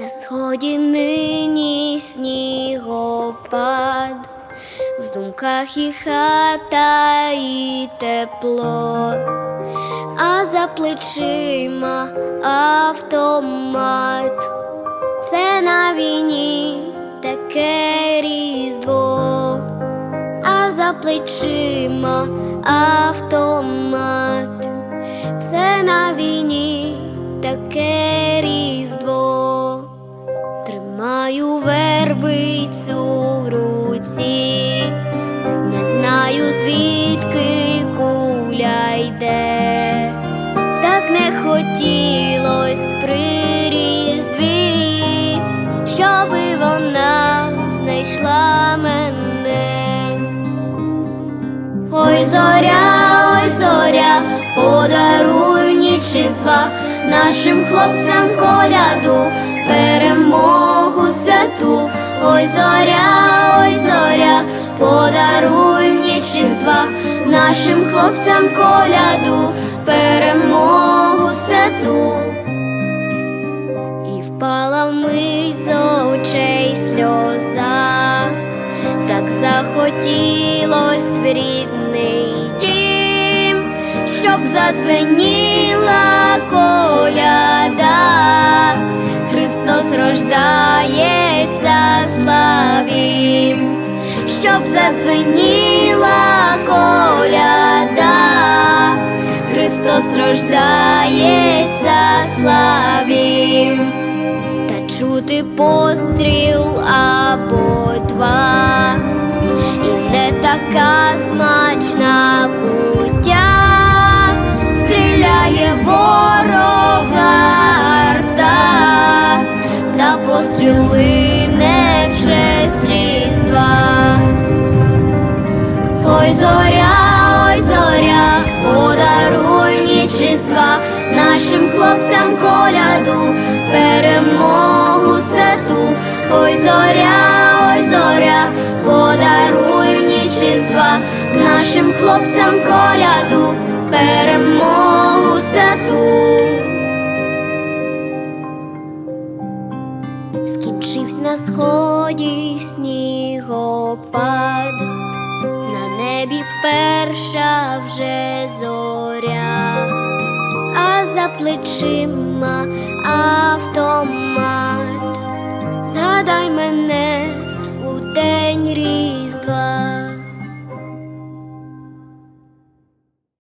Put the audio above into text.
На сході нині снігопад, в думках і хата, і тепло, а за плечима автомат. Це на війні таке різдво, а за плечима автомат. Хотілось при різдві, щоби вона знайшла мене. Ой, зоря, ой, зоря, подаруй в ніч нашим хлопцям коляду, перемогу святу. Ой, зоря, ой, зоря, подаруй в ніч нашим хлопцям коляду, перемогу святу. І впала вмить з очей сльоза, так захотілось в рідний дім, щоб задзвеніла коляда, Христос рождається, славім, щоб задзвеніла постріл або два, і не така смачна куття, стріляє ворога арта, та постріли хлопцям коляду, перемогу святу. Скінчився на сході снігопад, на небі перша вже зоря, а за плечима автомат. Згадай мене.